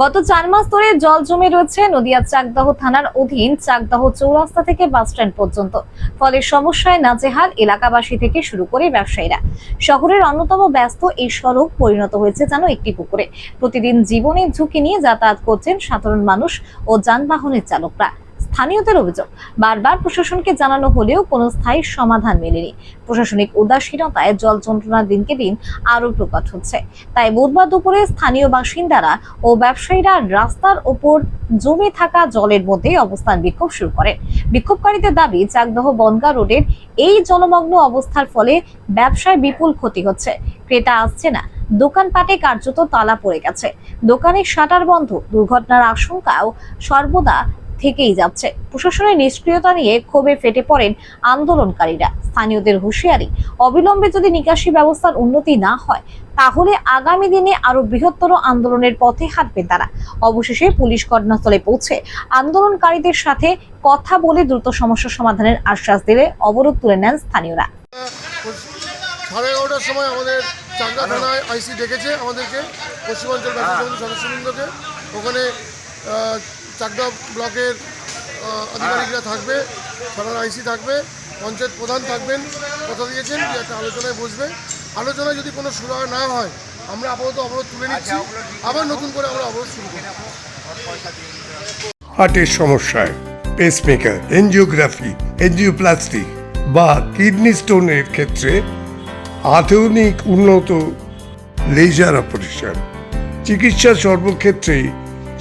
গত চার মাস ধরে জল জমে রয়েছে নদিয়া চাকদাহ থানার অধীন চাকদাহ চৌরাস্তা থেকে বাস স্ট্যান্ড পর্যন্ত। ফলে সমস্যায় নাজেহাল এলাকাবাসী থেকে শুরু করে ব্যবসায়ীরা। শহরের অন্যতম ব্যস্ত এই সড়ক পরিণত হয়েছে যেন একটি পুকুরে। প্রতিদিন জীবনের ঝুঁকি নিয়ে যাতায়াত করছেন সাধারণ মানুষ ও যানবাহনের চালকরা। স্থানীয়দের অভিযোগ, বারবার প্রশাসনকে জানানো হলেও কোনো স্থায়ী সমাধান মেলেনি। প্রশাসনিক উদাসীনতায় জল যন্ত্রণা দিনকে দিন আরও প্রকট হচ্ছে। তাই বুধবার দুপুরে স্থানীয় বাসিন্দারা ও ব্যবসায়ীরা রাস্তার ওপর জমে থাকা জলের মধ্যে অবস্থান বিক্ষোভ শুরু করেন। বিক্ষোভকারীদের দাবি, চাকদহ বনগা রোডের এই জলমগ্ন অবস্থার ফলে ব্যবসায় বিপুল ক্ষতি হচ্ছে। ক্রেতা আসছে না। দোকানপাটে কার্যত তালা পড়ে গেছে। দোকানের শাটার বন্ধ। দুর্ঘটনার আশঙ্কাও সর্বদা থেকেই যাচ্ছে। প্রশাসনের নিষ্ক্রিয়তা নিয়ে ক্ষোভে ফেটে পড়েন আন্দোলনকারীরা। স্থানীয়দের হুঁশিয়ারি, অবিলম্বে যদি নিকাশি ব্যবস্থার উন্নতি না হয়, তাহলে আগামী দিনে আরও বৃহত্তর আন্দোলনের পথে হাঁটবে তারা। অবশেষে পুলিশ ঘটনাস্থলে পৌঁছে আন্দোলনকারীদের সাথে কথা বলে দ্রুত সমস্যা সমাধানের আশ্বাস দিলে অবরোধ তুলে নেন স্থানীয়রা। সাড়ে এগারোটার সময় আমাদের থানায় আইসি ডেকেছে আমাদেরকে, পশ্চিমাঞ্চল সদস্যবৃন্দকে। ওখানে চাকদা ব্লকের আধিকারিকরা থাকবে, থানার আইসি থাকবে, পঞ্চায়েত প্রধান থাকবেন, কথা দিয়েছেন, যে একটা আলোচনায় বসবে। আলোচনায় যদি কোনো সুরাহা না হয়, আমরা আপাতত অবরোধ তুলে নিচ্ছি। আবার নতুন করে আমরা অবরোধ শুরু করব। হার্টের সমস্যায় পেসমেকার এনজিওগ্রাফি এনজিওপ্লাস্টি বা কিডনি স্টোনের ক্ষেত্রে আধুনিক উন্নত লেজার অপারেশন চিকিৎসা সর্বক্ষেত্রে